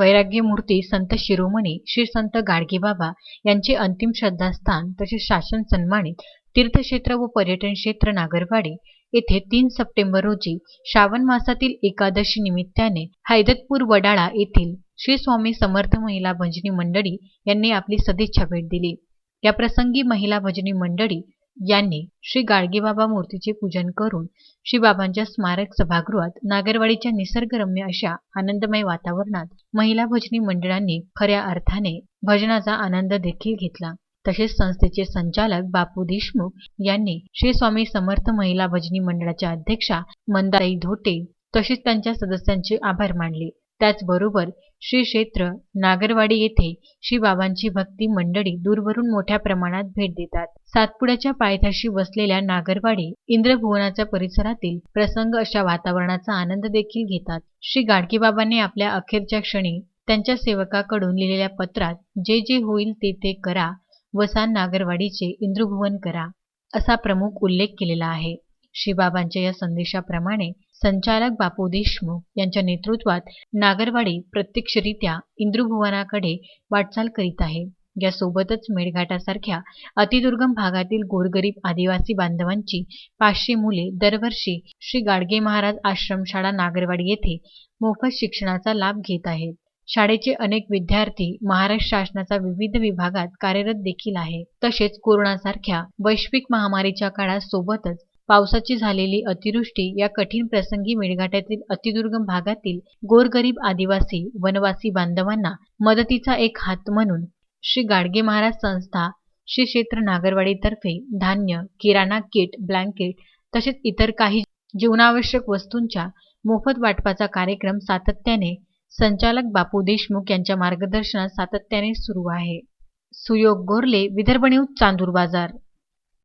वैराग्यमूर्ती संत शिरोमणी श्री संत गाडगेबाबा यांचे अंतिम श्रद्धास्थान तसेच शासन सन्मानित तीर्थक्षेत्र व पर्यटन क्षेत्र नागरवाडी येथे तीन सप्टेंबर रोजी श्रावण मासातील एकादशी निमित्ताने हैदतपूर वडाळा येथील श्री स्वामी समर्थ महिला भजनी मंडळी यांनी आपली सदिच्छा भेट दिली. या प्रसंगी महिला भजनी मंडळी यांनी श्री गाडगेबाबा मूर्तीचे पूजन करून श्री बाबांच्या स्मारक सभागृहात नागरवाडीच्या निसर्गरम्य अशा आनंदमय वातावरणात महिला भजनी मंडळांनी खऱ्या अर्थाने भजनाचा आनंद देखील घेतला. तसेच संस्थेचे संचालक बापू देशमुख यांनी श्री स्वामी समर्थ महिला भजनी मंडळाच्या अध्यक्षा मंदाई धोटे तसेच त्यांच्या सदस्यांचे आभार मानले. त्याचबरोबर श्री क्षेत्र नागरवाडी येथे श्रीबाबांची भक्ती मंडळी दूरवरून मोठ्या प्रमाणात भेट देतात. सातपुड्याच्या पायथ्याशी वसलेल्या नागरवाडी इंद्रभुवनाच्या परिसरातील प्रसंग अशा वातावरणाचा आनंद देखील घेतात. श्री गाडगेबाबांनी आपल्या अखेरच्या क्षणी त्यांच्या सेवकाकडून लिहिलेल्या पत्रात जे जे होईल ते ते करा वसान नागरवाडीचे इंद्रभुवन करा असा प्रमुख उल्लेख केलेला आहे. श्रीबाबांच्या या संदेशाप्रमाणे संचालक बापू देशमुख यांच्या नेतृत्वात नागरवाडी प्रत्यक्षरित्या इंद्रभुवनाकडे वाटचाल करीत आहे. यासोबतच मेळघाटासारख्या अतिदुर्गम भागातील गोरगरीब आदिवासी बांधवांची पाचशे मुले दरवर्षी श्री गाडगे महाराज आश्रमशाळा नागरवाडी येथे मोफत शिक्षणाचा लाभ घेत आहेत. शाळेचे अनेक विद्यार्थी महाराष्ट्र शासनाचा विविध विभागात कार्यरत देखील आहे. तसेच कोरोनासारख्या वैश्विक महामारीच्या काळात सोबतच पावसाची झालेली अतिवृष्टी या कठीण प्रसंगी मेळघाटातील अतिदुर्गम भागातील गोरगरीब आदिवासी वनवासी बांधवांना मदतीचा एक हात म्हणून श्री गाडगे महाराज संस्था श्री क्षेत्र नागरवाडीतर्फे धान्य किराणा किट ब्लँकेट तसेच इतर काही जीवनावश्यक वस्तूंच्या मोफत वाटपाचा कार्यक्रम सातत्याने संचालक बापू देशमुख यांच्या मार्गदर्शनात सातत्याने सुरू आहे. सुयोग गोरले विदर्भ न्यूज चांदूर बाजार.